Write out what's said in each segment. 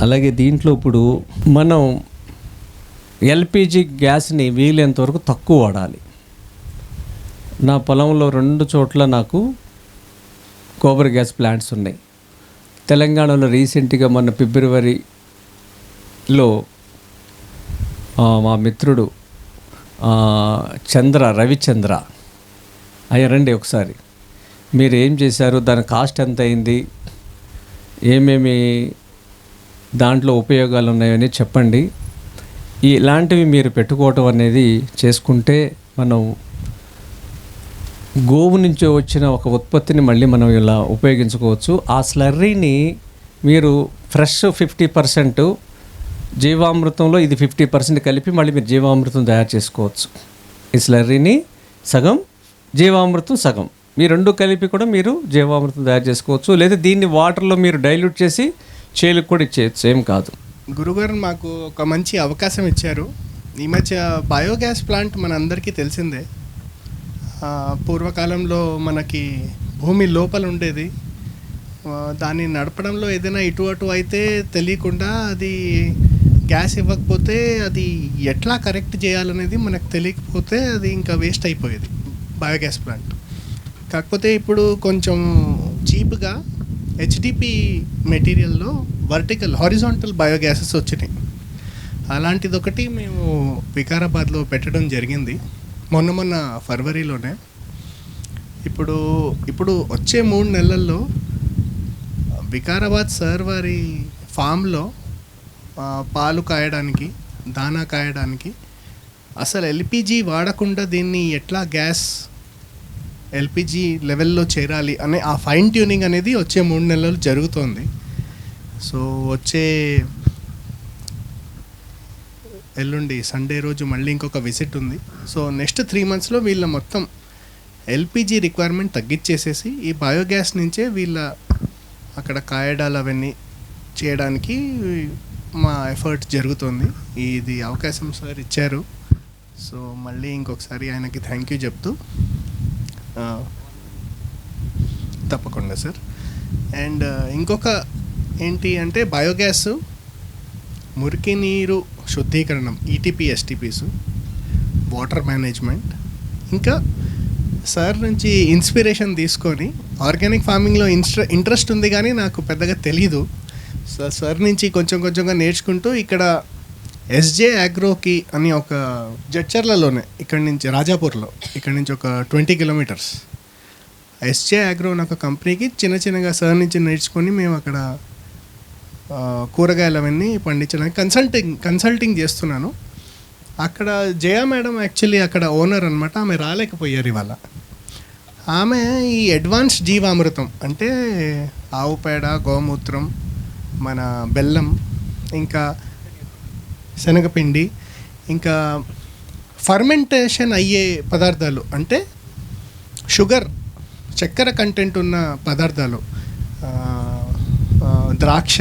అలాగే దీంట్లో ఇప్పుడు మనం ఎల్పిజి గ్యాస్ని వీలైనంత వరకు తక్కువ వాడాలి. నా పొలంలో రెండు చోట్ల నాకు గోబర్ గ్యాస్ ప్లాంట్స్ ఉన్నాయి. తెలంగాణలో రీసెంట్గా మొన్న ఫిబ్రవరిలో మా మిత్రుడు చంద్ర రవిచంద్ర అయ్యా రండి ఒకసారి. మీరు ఏం చేశారు? దాని కాస్ట్ ఎంత అయింది ఏమేమి దాంట్లో ఉపయోగాలు ఉన్నాయని చెప్పండి. ఇలాంటివి మీరు పెట్టుకోవటం అనేది చేసుకుంటే మనం గోవు నుంచి వచ్చిన ఒక ఉత్పత్తిని మళ్ళీ మనం ఇలా ఉపయోగించుకోవచ్చు. ఆ స్లర్రీని మీరు ఫ్రెష్ ఫిఫ్టీ పర్సెంట్ జీవామృతంలో ఇది ఫిఫ్టీ పర్సెంట్ కలిపి మళ్ళీ మీరు జీవామృతం తయారు చేసుకోవచ్చు. ఈ స్లర్రీని సగం జీవామృతం సగం. మీ రెండు కలిపి కూడా మీరు జీవామృతం తయారు చేసుకోవచ్చు. లేదా దీన్ని వాటర్లో మీరు డైల్యూట్ చేసి చేయలకు కూడా ఇచ్చేయచ్చు ఏం కాదు. గురుగారు మాకు ఒక మంచి అవకాశం ఇచ్చారు. ఈ మధ్య బయోగ్యాస్ ప్లాంట్ మన అందరికీ తెలిసిందే పూర్వకాలంలో మనకి భూమి లోపల ఉండేది. దాన్ని నడపడంలో ఏదైనా ఇటు అటు అయితే తెలియకుండా అది గ్యాస్ ఇవ్వకపోతే అది ఎట్లా కరెక్ట్ చేయాలనేది మనకు తెలియకపోతే అది ఇంకా వేస్ట్ అయిపోయేది బయోగ్యాస్ ప్లాంట్. కాకపోతే ఇప్పుడు కొంచెం చీప్గా హెచ్డిపి మెటీరియల్లో వర్టికల్ హారిజాంటల్ బయోగ్యాసెస్ వచ్చినాయి. అలాంటిది ఒకటి మేము వికారాబాద్లో పెట్టడం జరిగింది. మొన్న మొన్న ఫర్వరిలోనే. ఇప్పుడు ఇప్పుడు వచ్చే మూడు నెలల్లో వికారాబాద్ సార్ వారి ఫామ్లో పాలు కాయడానికి దానా కాయడానికి అసలు ఎల్పిజి వాడకుండా దీన్ని ఎట్లా గ్యాస్ ఎల్పిజి లెవెల్లో చేరాలి అనే ఆ ఫైన్ ట్యూనింగ్ అనేది వచ్చే మూడు నెలలు జరుగుతోంది. సో వచ్చే ఎల్లుండి సండే రోజు మళ్ళీ ఇంకొక విజిట్ ఉంది. సో నెక్స్ట్ త్రీ మంత్స్లో వీళ్ళ మొత్తం ఎల్పిజి రిక్వైర్మెంట్ తగ్గించేసేసి ఈ బయోగ్యాస్ నుంచే వీళ్ళ అక్కడ కాయడాలు అవన్నీ చేయడానికి మా ఎఫర్ట్ జరుగుతుంది. ఇది అవకాశం సార్ ఇచ్చారు. సో మళ్ళీ ఇంకొకసారి ఆయనకి థ్యాంక్ యూ చెప్తూ తప్పకుండా సార్ అండ్ uh, ఇంకొక ఏంటి అంటే బయోగ్యాస్ మురికి నీరు శుద్ధీకరణం ఈటీపీ ఎస్టీపీస్ వాటర్ మేనేజ్మెంట్ ఇంకా సార్ నుంచి ఇన్స్పిరేషన్ తీసుకొని ఆర్గానిక్ ఫార్మింగ్లో ఇన్స్ట్ర ఇంట్రెస్ట్ ఉంది కానీ నాకు పెద్దగా తెలీదు. సో సార్ నుంచి కొంచెం కొంచెంగా నేర్చుకుంటూ ఇక్కడ ఎస్జే అగ్రోకి అని ఒక జడ్చర్లలోనే ఇక్కడి నుంచి రాజాపూర్లో ఇక్కడి నుంచి ఒక ట్వంటీ కిలోమీటర్స్. ఎస్జే అగ్రో అని ఒక కంపెనీకి చిన్న చిన్నగా సార్ నుంచి నేర్చుకొని మేము అక్కడ కూరగాయలు అవన్నీ పండించడానికి కన్సల్టింగ్ కన్సల్టింగ్ చేస్తున్నాను. అక్కడ జయ మేడం యాక్చువల్లీ అక్కడ ఓనర్ అనమాట ఆమె రాలేకపోయారు ఇవాళ. ఆమె ఈ అడ్వాన్స్ జీవామృతం అంటే ఆవు పేడ గోమూత్రం మన బెల్లం ఇంకా శనగపిండి ఇంకా ఫర్మెంటేషన్ అయ్యే పదార్థాలు అంటే షుగర్ చక్కెర కంటెంట్ ఉన్న పదార్థాలు ద్రాక్ష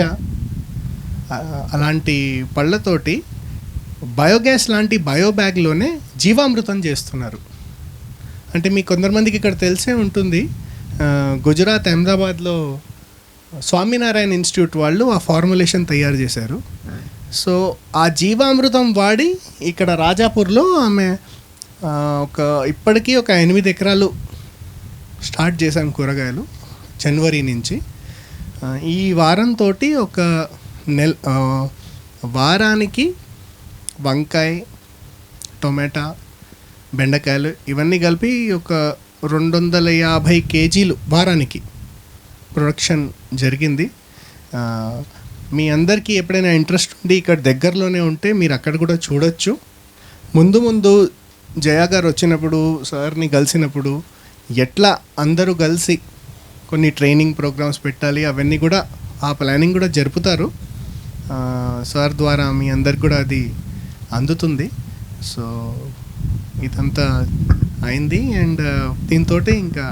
అలాంటి పళ్ళతోటి బయోగ్యాస్ లాంటి బయోబ్యాగ్లోనే జీవామృతం చేస్తున్నారు. అంటే మీ కొంతమందికి ఇక్కడ తెలిసే ఉంటుంది గుజరాత్ అహ్మదాబాద్లో స్వామినారాయణ ఇన్స్టిట్యూట్ వాళ్ళు ఆ ఫార్ములేషన్ తయారు చేశారు. సో ఆ జీవామృతం వాడి ఇక్కడ రాజాపూర్లో ఆమె ఒక ఇప్పటికీ ఒక ఎనిమిది ఎకరాలు స్టార్ట్ చేశాం కూరగాయలు జనవరి నుంచి. ఈ వారంతో ఒక నెల వారానికి వంకాయ టొమాటా బెండకాయలు ఇవన్నీ కలిపి ఒక రెండు వందల యాభై కేజీలు వారానికి ప్రొడక్షన్ జరిగింది. మీ అందరికీ ఎప్పుడైనా ఇంట్రెస్ట్ ఉండి ఇక్కడ దగ్గరలోనే ఉంటే మీరు అక్కడ కూడా చూడొచ్చు. ముందు ముందు జయా గారు వచ్చినప్పుడు సార్ని కలిసినప్పుడు ఎట్లా అందరూ కలిసి కొన్ని ట్రైనింగ్ ప్రోగ్రామ్స్ పెట్టాలి అవన్నీ కూడా ఆ ప్లానింగ్ కూడా జరుపుతారు. సార్ ద్వారా మీ అందరికి కూడా అది అందుతుంది. సో ఇదంతా అయింది అండ్ దీంతో ఇంకా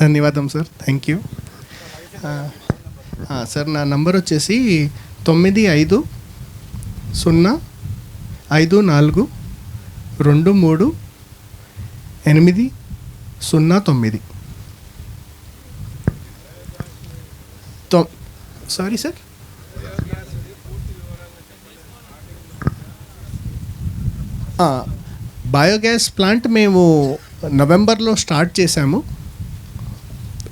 ధన్యవాదం సార్. Thank you. సార్ నా నంబర్ వచ్చేసి తొమ్మిది ఐదు సున్నా ఐదు నాలుగు రెండు మూడు ఎనిమిది సున్నా తొమ్మిది. తొ సారీ సార్. బయోగ్యాస్ ప్లాంట్ మేము నవంబర్లో స్టార్ట్ చేశాము.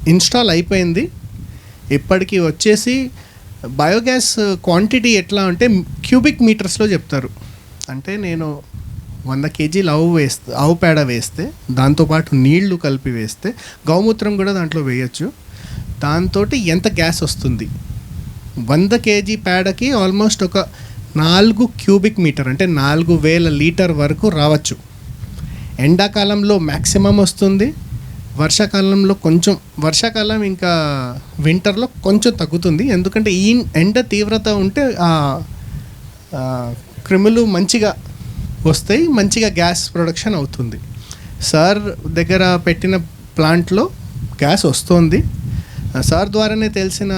ఇన్స్టాల్ అయిపోయింది. ఇప్పటికీ వచ్చేసి బయోగ్యాస్ క్వాంటిటీ ఎట్లా అంటే క్యూబిక్ మీటర్స్లో చెప్తారు. అంటే నేను వంద కేజీలు ఆవు వేస్తే ఆవు పేడ వేస్తే దాంతోపాటు నీళ్ళు కలిపి వేస్తే గౌమూత్రం కూడా దాంట్లో వేయచ్చు. దాంతో ఎంత గ్యాస్ వస్తుంది? వంద కేజీ పేడకి ఆల్మోస్ట్ ఒక నాలుగు క్యూబిక్ మీటర్ అంటే నాలుగు వేల లీటర్ వరకు రావచ్చు. ఎండాకాలంలో మ్యాక్సిమం వస్తుంది. వర్షాకాలంలో కొంచెం వర్షాకాలం ఇంకా వింటర్లో కొంచెం తగ్గుతుంది. ఎందుకంటే ఈ ఎండ తీవ్రత ఉంటే ఆ క్రిములు మంచిగా వస్తాయి మంచిగా గ్యాస్ ప్రొడక్షన్ అవుతుంది. సార్ దగ్గర పెట్టిన ప్లాంట్లో గ్యాస్ వస్తుంది. సార్ ద్వారానే తెలిసిన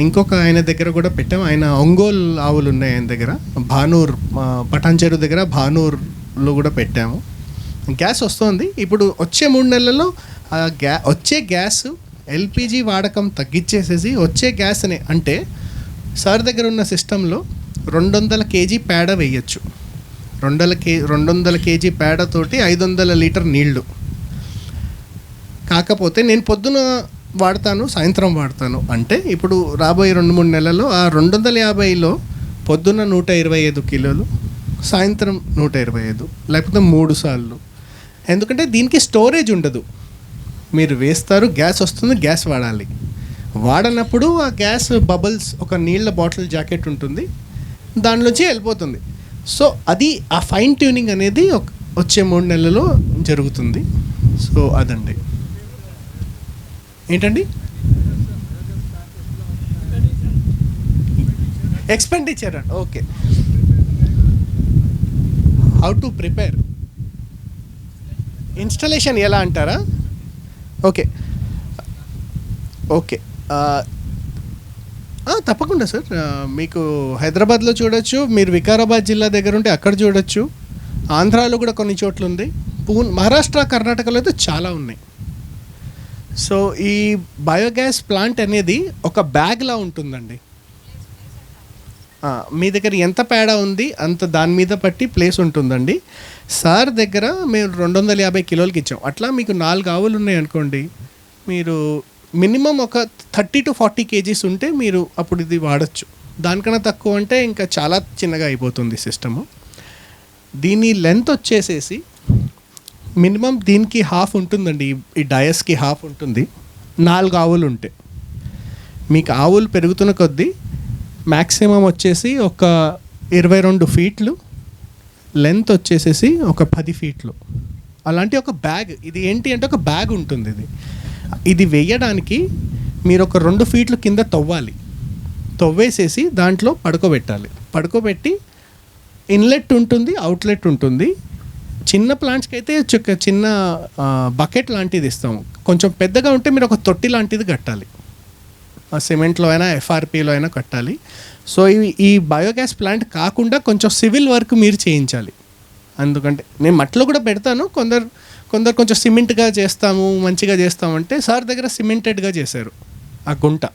ఇంకొక ఆయన దగ్గర కూడా పెట్టాం. ఆయన ఒంగోలు ఆవులు ఉన్నాయి ఆయన దగ్గర. భానూర్ పటాన్ పటాన్చెరు దగ్గర భానూర్లో కూడా పెట్టాము. గ్యాస్ వస్తుంది. ఇప్పుడు వచ్చే మూడు నెలల్లో ఆ గ్యా వచ్చే గ్యాస్ ఎల్పిజి వాడకం తగ్గించేసేసి వచ్చే గ్యాస్ని అంటే సార్ దగ్గర ఉన్న సిస్టంలో రెండు వందల కేజీ పేడ వేయచ్చు. రెండు వందల కే రెండు వందల కేజీ పేడతోటి ఐదు వందల లీటర్ నీళ్ళు. కాకపోతే నేను పొద్దున వాడతాను సాయంత్రం వాడతాను. అంటే ఇప్పుడు రాబోయే రెండు మూడు నెలల్లో ఆ రెండు వందల యాభైలో పొద్దున్న నూట ఇరవై ఐదు కిలోలు సాయంత్రం నూట ఇరవై ఐదు లేకపోతే మూడు సార్లు. ఎందుకంటే దీనికి స్టోరేజ్ ఉండదు. మీరు వేస్తారు గ్యాస్ వస్తుంది గ్యాస్ వాడాలి. వాడనప్పుడు ఆ గ్యాస్ బబుల్స్ ఒక నీళ్ళ బాటిల్ జాకెట్ ఉంటుంది. దానిలోంచి వెళ్ళిపోతుంది. సో అది ఆ ఫైన్ ట్యూనింగ్ అనేది ఒక- వచ్చే మూడు నెలల్లో జరుగుతుంది. సో అదండి. ఏంటండి? ఎక్స్పెండిచర్ అండి. Okay how to prepare installation ఎలా అంటారా? ఓకే. ఓకే. తప్పకుండా సార్. మీకు హైదరాబాద్లో చూడొచ్చు మీరు వికారాబాద్ జిల్లా దగ్గర ఉంటే అక్కడ చూడొచ్చు. ఆంధ్రాలో కూడా కొన్ని చోట్ల ఉంది. పూన్ మహారాష్ట్ర కర్ణాటకలో అయితే చాలా ఉన్నాయి. సో ఈ బయోగ్యాస్ ప్లాంట్ అనేది ఒక బ్యాగ్లా ఉంటుందండి. మీ దగ్గర ఎంత పేడ ఉంది అంత దాని మీద పట్టి ప్లేస్ ఉంటుందండి. సార్ దగ్గర మేము రెండు వందల యాభై కిలోలకి ఇచ్చాం. అట్లా మీకు నాలుగు ఆవులు ఉన్నాయి అనుకోండి మీరు మినిమం ఒక థర్టీ టు ఫార్టీ కేజీస్ ఉంటే మీరు అప్పుడు ఇది వాడచ్చు. దానికన్నా తక్కువ అంటే ఇంకా చాలా చిన్నగా అయిపోతుంది సిస్టము. దీని లెంత్ వచ్చేసేసి మినిమం దీనికి హాఫ్ ఉంటుందండి ఈ- డయస్కి హాఫ్ ఉంటుంది. నాలుగు ఆవులు ఉంటే. మీకు ఆవులు పెరుగుతున్న కొద్దీ మ్యాక్సిమం వచ్చేసి ఒక ఇరవై రెండు ఫీట్లు లెంత్ వచ్చేసేసి ఒక పది ఫీట్లు. అలాంటి ఒక బ్యాగ్ ఇది ఏంటి అంటే ఒక బ్యాగ్ ఉంటుంది ఇది. ఇది వేయడానికి మీరు ఒక రెండు ఫీట్లు కింద తవ్వాలి. తవ్వేసేసి దాంట్లో పడుకోబెట్టాలి. పడుకోబెట్టి ఇన్లెట్ ఉంటుంది అవుట్లెట్ ఉంటుంది. చిన్న ప్లాంట్స్కి అయితే చిన్న బకెట్ లాంటిది ఇస్తాము. కొంచెం పెద్దగా ఉంటే మీరు ఒక తొట్టి లాంటిది కట్టాలి. సిమెంట్లో అయినా ఎఫ్ఆర్పిలో అయినా కట్టాలి. సో ఇవి ఈ బయోగ్యాస్ ప్లాంట్ కాకుండా కొంచెం సివిల్ వర్క్ మీరు చేయించాలి. అందుకంటే నేను మట్లో కూడా పెడతాను. కొందరు కొందరు కొంచెం సిమెంట్గా చేస్తాము మంచిగా చేస్తామంటే సార్ దగ్గర సిమెంటెడ్గా చేశారు. ఆ గుంట.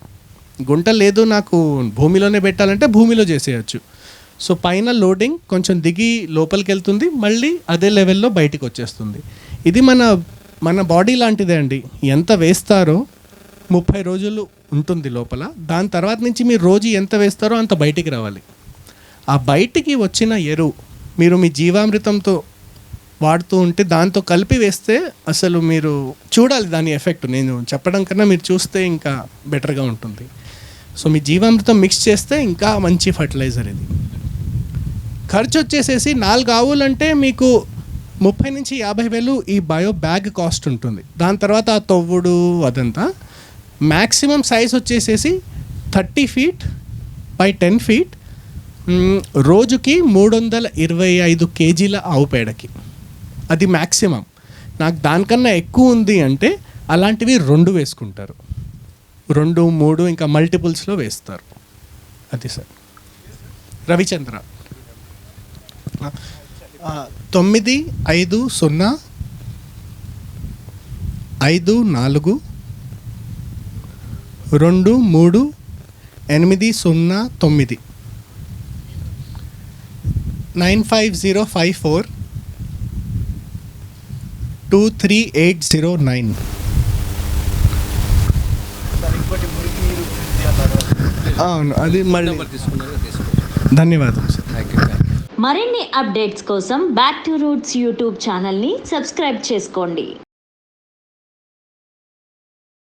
గుంట లేదు నాకు భూమిలోనే పెట్టాలంటే భూమిలో చేసేయచ్చు. సో పైన లోడింగ్ కొంచెం దిగి లోపలికి వెళ్తుంది. మళ్ళీ అదే లెవెల్లో బయటికి వచ్చేస్తుంది. ఇది మన మన బాడీ లాంటిదే అండి. ఎంత వేస్తారో ముప్పై రోజులు ఉంటుంది లోపల. దాని తర్వాత నుంచి మీరు రోజు ఎంత వేస్తారో అంత బయటికి రావాలి. ఆ బయటికి వచ్చిన ఎరువు మీరు మీ జీవామృతంతో వాడుతూ ఉంటే దాంతో కలిపి వేస్తే అసలు మీరు చూడాలి దాని ఎఫెక్ట్. నేను చెప్పడం కన్నా మీరు చూస్తే ఇంకా బెటర్గా ఉంటుంది. సో మీ జీవామృతం మిక్స్ చేస్తే ఇంకా మంచి ఫర్టిలైజర్ ఇది. ఖర్చు వచ్చేసేసి నాలుగు ఆవులంటే మీకు ముప్పై నుంచి యాభై వేలు ఈ బయో బ్యాగ్ కాస్ట్ ఉంటుంది. దాని తర్వాత ఆ తొవ్వుడు అదంతా. మ్యాక్సిమం సైజ్ వచ్చేసేసి thirty feet by ten feet. రోజుకి మూడు వందల ఇరవై ఐదు కేజీల ఆవు పేడకి. అది మ్యాక్సిమం నాకు దానికన్నా ఎక్కువ ఉంది అంటే అలాంటివి రెండు వేసుకుంటారు. రెండు మూడు ఇంకా మల్టిపుల్స్లో వేస్తారు. అది సార్. రవిచంద్ర. తొమ్మిది ఐదు సున్నా ఐదు నాలుగు రెండు మూడు ఎనిమిది సున్నా తొమ్మిది. Nine five zero five four. Two three eight zero nine. అవును అది మళ్ళీ ధన్యవాదం సార్ మరిన్ని అప్డేట్స్ కోసం బ్యాక్ టు రూట్స్ యూట్యూబ్ ఛానల్ని సబ్స్క్రైబ్ చేసుకోండి.